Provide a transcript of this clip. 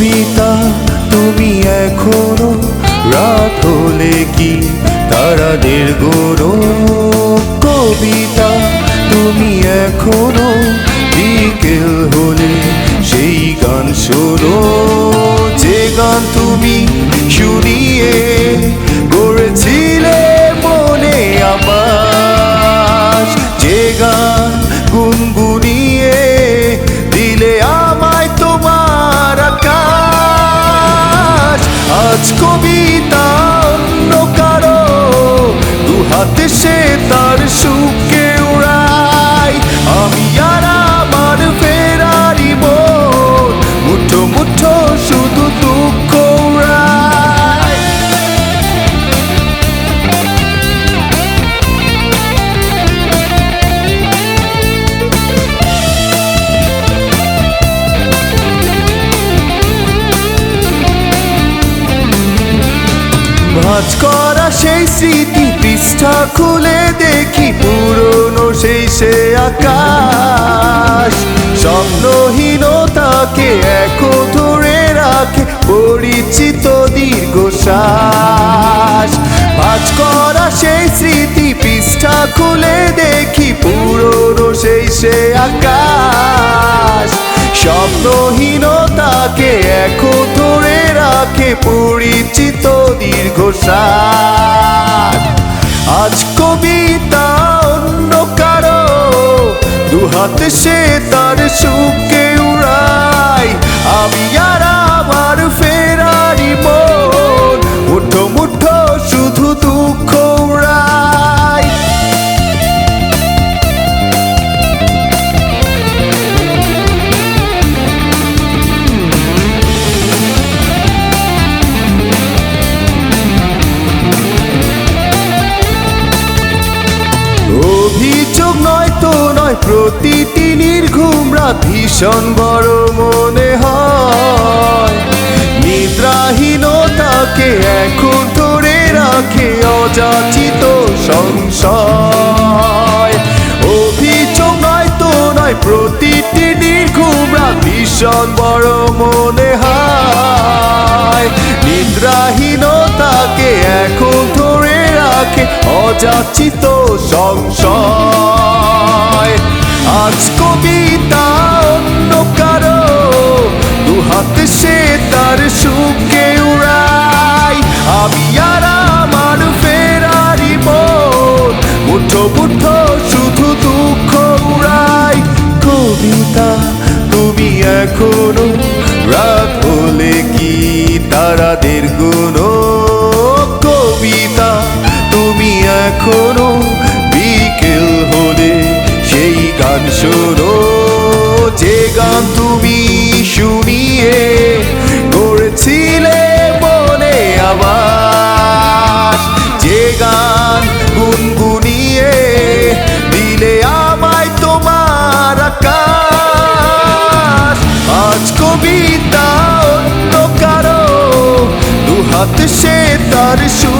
কবিতা তুমি এখনও রাত হলে কি তারাদের গুনো কবিতা, তুমি এখনও বিকেল হলে সেই গান শোনো। যে গান তুমি সে তার সুখে করা সেই স্মৃতি, পৃষ্ঠা খুলে দেখি পুরনো সেই সে আকাশ। স্বপ্নহীনতাকে এক ধরে রাখে পরিচিত দীর্ঘশ্বাস। ভাঁজ করা সেই স্মৃতি, পৃষ্ঠা খুলে দেখি পুরনো সেই সে আকাশ। স্বপ্নহীনতাকে এখন ধরে রাখে পরিচিত দীর্ঘশ্বাস। আজ কবিতা অন্য কারও দুহাতে সে তার সুখে প্রতিটি নির্ঘুম রাত ভীষণ বড় মনে হয়। নিদ্রাহীনতাকে এখন ধরে রাখে অযাচিত সংশয়। অভিযোগ নয় তো নয়, প্রতিটি নির্ঘুম রাত ভীষণ বড় মনে হয়। নিদ্রাহীনতাকে এখন ধরে রাখে অযাচিত সংশয়। আজ কবিতা অন্য কারও। দু হাতে সে তার সুখে উড়াই। আমি আর আমার ফেরারি মন মুঠো শুধু দুঃখ উড়াই। কবিতা তুমি এখনও রাত হলে কি তারাদের গুণ কবিতা তুমি এখনও শোনো, যে গান তুমি শুনিয়ে করেছিলে মনে আবার যে গান গুনগুনিয়ে দিলে আমায় তোমার আকাশ। আজ কবিতা অন্য কারও দুহাত সে তার সু